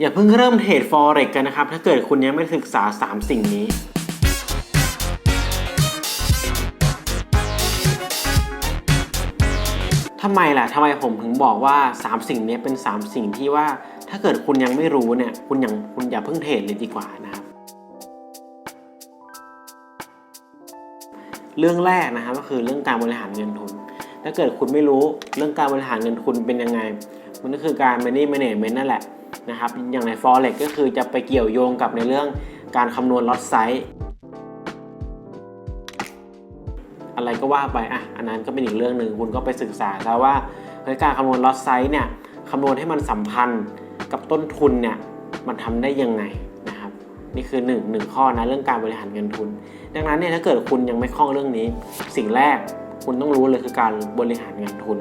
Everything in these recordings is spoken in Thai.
อย่าเพิ่งเริ่มเทรด forex กันนะครับ ถ้าเกิดคุณยังไม่ศึกษา 3 สิ่งนี้ ทำไมล่ะทำไมผมถึงบอกว่า 3 สิ่งนี้เป็น 3 สิ่งที่ว่า ถ้าเกิดคุณยังไม่รู้เนี่ย คุณยังคุณอย่าเพิ่งเทรดเลยดีกว่านะครับ เรื่องแรกนะครับก็คือเรื่องการบริหารเงินทุน ถ้าเกิดคุณไม่รู้เรื่องการบริหารเงินทุนเป็นยังไง มันก็คือการ money management นั่นแหละนะครับ อย่างใน forex ก็คือจะไปเกี่ยวโยงกับในเรื่องการคำนวณ lot size อะไรก็ว่าไปอะอันนั้นก็เป็นอีกเรื่องหนึ่งคุณก็ไปศึกษาซะว่าเฮ้ยการคำนวณ lot size เนี่ยคำนวณให้มันสัมพันธ์กับต้นทุนเนี่ยมันทำได้ยังไงนะครับ นี่คือ1นหนึ่งข้อนะเรื่องการบริหารเงินทุน ดังนั้นเนี่ยถ้าเกิดคุณยังไม่คล่องเรื่องนี้ สิ่งแรก คุณต้องรู้เลยคือการบริหารเงินทุน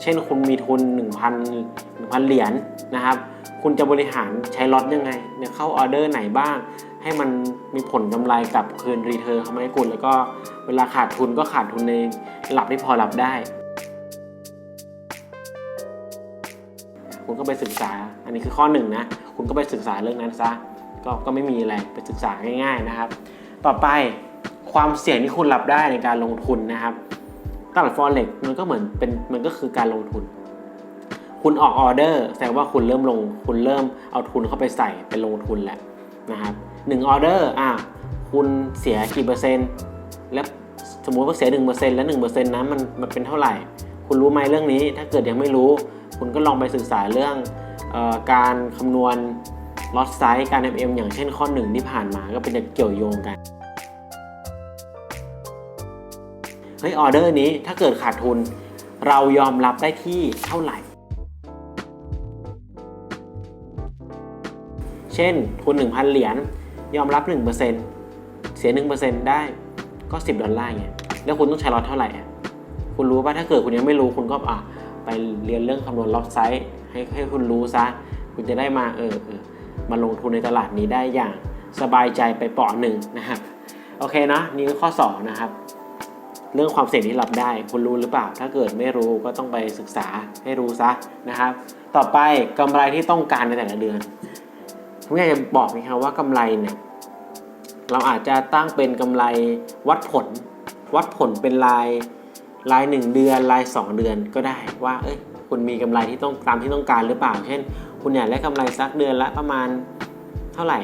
เช่นคุณมีทุน 1,000 1,000 เหรียญนะครับ คุณจะบริหารใช้ล็อตยังไงเนี่ยเข้าออเดอร์ไหนบ้าง ให้มันมีผลกำไรกับคืนรีเทิร์นเข้ามาให้คุณแล้วก็เวลาขาดทุนก็ขาดทุนในระดับที่พอรับได้ คุณก็ไปศึกษา อันนี้คือข้อหนึ่งนะ คุณก็ไปศึกษาเรื่องนั้นซะก็ก็ไม่มีอะไรไปศึกษาง่าย ๆนะครับ ต่อไปความเสี่ยงที่คุณรับได้ในการลงทุนนะครับ ตลาด forex มันก็เหมือนเป็นมันก็คือการลงทุน คุณออกออเดอร์แสดงว่าคุณเริ่มลง คุณเริ่มเอาทุนเข้าไปใส่ไปลงทุนแหล้วนะครับหนึ่งออเดอร์อะคุณเสียกี่เปอร์เซ็นต์ แล้วสมมุติว่าเสียหนึ่งเปอร์เซ็นต์แล้วหนึ่งเปอร์เซ็นต์นั้นมันมันเป็นเท่าไหร่ คุณรู้ไหมเรื่องนี้ ถ้าเกิดยังไม่รู้ คุณก็ลองไปศึกษาเรื่องออการคำนวณ lot size การ MM อย่างเช่นข้อหนึ่งที่ผ่านมาก็เป็นจะเกี่ยวโยงกัน เฮ้ยออเดอร์นี้ถ้าเกิดขาดทุน เรายอมรับได้ที่เท่าไหร่ เช่นทุน 1,000 เหรียญยอมรับ 1%เสีย 1%ได้ก็ 10 ดอลลาร์ไงแล้วคุณต้องใช้ล็อตเท่าไหร่คุณรู้ป่ะถ้าเกิดคุณยังไม่รู้คุณก็อะไปเรียนเรื่องคำนวณล็อตไซส์ให้ให้คุณรู้ซะ คุณจะได้มาเออเออมาลงทุนในตลาดนี้ได้อย่างสบายใจไปเปาะหนึ่งนะครับ โอเคนะนี่คือข้อ 2 นะครับ เรื่องความเสี่ยงที่รับได้ คุณรู้หรือเปล่า ถ้าเกิดไม่รู้ก็ต้องไปศึกษาให้รู้ซะนะครับ ต่อไปกำไรที่ต้องการในแต่ละเดือนผมอยากจะบอกนะครับว่ากำไรเนี่ยเราอาจจะตั้งเป็นกำไรวัดผล วัดผลเป็นรายราย 1 เดือนราย 2 เดือนก็ได้ว่าเอ้ยคุณมีกำไรที่ต้องตามที่ต้องการหรือเปล่า เช่น คุณอยากได้กำไรสักเดือนละประมาณเท่าไหร่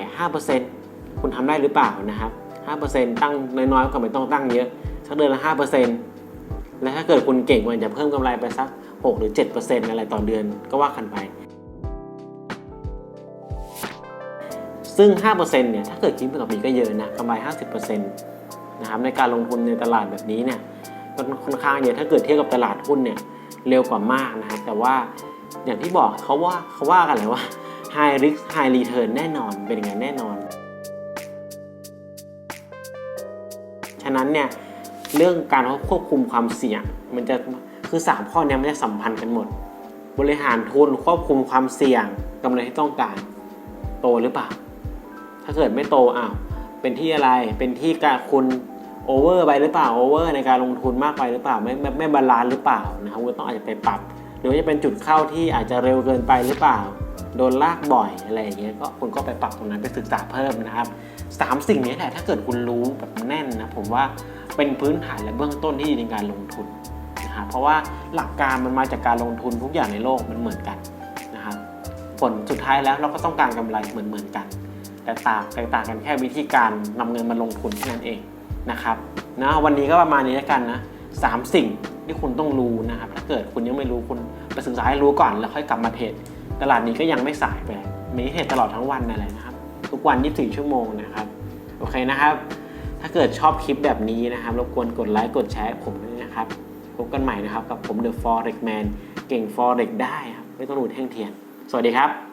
5%คุณทำได้หรือเปล่านะครับ 5%ตั้งน้อยๆก็ไม่ต้องตั้งเยอะสักเดือนละ5%และถ้าเกิดคุณเก่งมันจะเพิ่มกำไรไปสัก 6 หรือ 7%อะไรต่อเดือนก็ว่ากันไป ซึ่ง 5%เนี่ยถ้าเกิดคิดเป็นต่อปีก็เยอะนะกำไร 50%นะครับในการลงทุนในตลาดแบบนี้เนี่ยก็ค่อนข้างเยอะถ้าเกิดเทียบกับตลาดหุ้นเนี่ยเร็วกว่ามากนะครับแต่ว่าอย่างที่บอกเขาว่าเขาว่ากันเลยว่า high risk high return แน่นอนเป็นยังไงแน่นอน ฉะนั้นเนี่ยเรื่องการควบคุมความเสี่ยง มันจะคือ 3 ข้อเนี้มันจะสัมพันธ์กันหมด บริหารทุนควบคุมความเสี่ยงกำไรที่ต้องการ โตหรือเปล่า ถ้าเกิดไม่โตอ้าวเป็นที่อะไรเป็นที่การคุณโอเวอร์ไปหรือเปล่าโอเวอร์ในการลงทุนมากไปหรือเปล่าไม่ไม่ไม่บาลานซ์หรือเปล่านะครับคุณต้องอาจจะไปปรับ หรือว่าจะเป็นจุดเข้าที่อาจจะเร็วเกินไปหรือเปล่า โดนลากบ่อยอะไรอย่างเงี้ยก็คุณก็ไปปรับตรงนั้นไปศึกษาเพิ่มนะครับสามสิ่งนี้แหละถ้าเกิดคุณรู้แบบแน่นนะผมว่าเป็นพื้นฐานและเบื้องต้นที่ดีในการลงทุนนะครับเพราะว่าหลักการมันมาจากการลงทุนทุกอย่างในโลกมันเหมือนกันนะครับผลสุดท้ายแล้วเราก็ต้องการกำไรเหมือนเหมือนๆกัน แต่ต่างแตกต่างกันแค่วิธีการนำเงินมาลงทุนแค่นั้นเองนะครับนะวันนี้ก็ประมาณนี้แล้วกันนะสามสิ่งที่คุณต้องรู้นะครับถ้าเกิดคุณยังไม่รู้คุณไปศึกษาให้รู้ก่อนแล้วค่อยกลับมาเทรด ตลาดนี้ก็ยังไม่สายไปมีเทรดตลอดทั้งวันนั่นแหละนะครับ ทุกวัน 24 ชั่วโมงนะครับโอเคนะครับ ถ้าเกิดชอบคลิปแบบนี้นะครับรบกวนกดไลค์กดแชร์ผมด้วยนะครับพบกันใหม่นะครับกับผม The Forex Man เก่ง Forex ได้ครับไม่ต้องหนูแท่งเทียน สวัสดีครับ